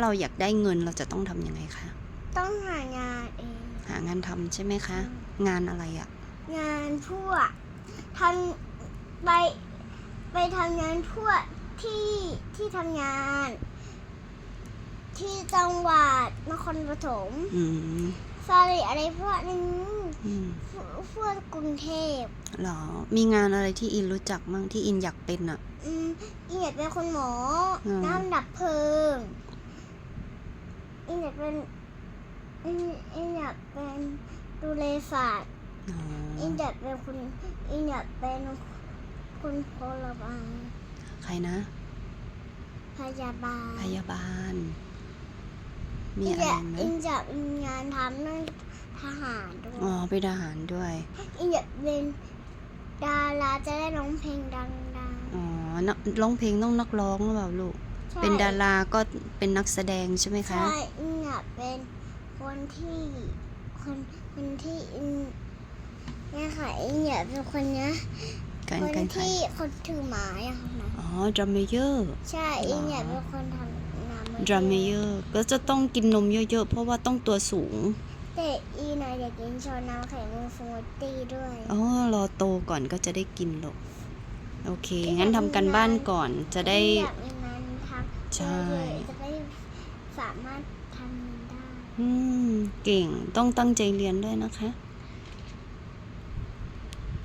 เราอยากได้เงินเราจะต้องทำยังไงคะต้องหางานเอง หางานทำใช่ไหมคะ งานอะไรอะงานพวกทำไปไปทำงานพวกที่ที่ทำงาน ที่จังหวัดนครปฐมอืมสรีอะไรพวกนี้อืมพวพวกกรุงเทพเหรอ มีงานอะไรที่อินรู้จักมั่งที่อินอยากเป็นอะอืมอีอยากเป็นคุณหมออม น้ำดับเพลิงอีอยากเป็นอีอีอยากเป็นดูเลศาสตร์อ๋ออีอยากเป็นคุณอีอยากเป็นคุณพลบาลใครนะ พยาบาลพยาบาล มีอีอะไรอยากไหมอีอยากมีงานทำเรื่องทหารด้วยอ๋อเป็นทหารด้วยอีอยากเป็นดาราจะได้ร้องเพลงดังอ๋อนักร้องเพลงต้องนักร้องหรือเปล่าลูก ๆใช่เป็นดาราก็เป็นนักแสดงใช่ไหมคะ ใช่อีอ ยากเป็นคนที่คนคนที่อีเนี่ยค่ะอีอยากเป็นคนเนี้ยการคนการขายที่คนถือไม้อะค่ะนะอ๋อดรัมเมเยอร์ใช่อีอยากเป็นคนทำน้ำดรัมเมเยอร์ก็จะต้องกินนมเยอะๆ เพราะว่าต้องตัวสูง แต่อีน่ะอยากกินโชว์น้ำไข่มุกสมูทตี้ด้วยอ๋อรอโตก่อนก็จะได้กินหรอกโอเค งั้นทำกันบ้านก่อนจะได้อยากมีงานทำใช่ เยอะๆจะได้ สามารถทำได้ อืม เก่งต้องตั้งใจเรียนด้วยนะคะ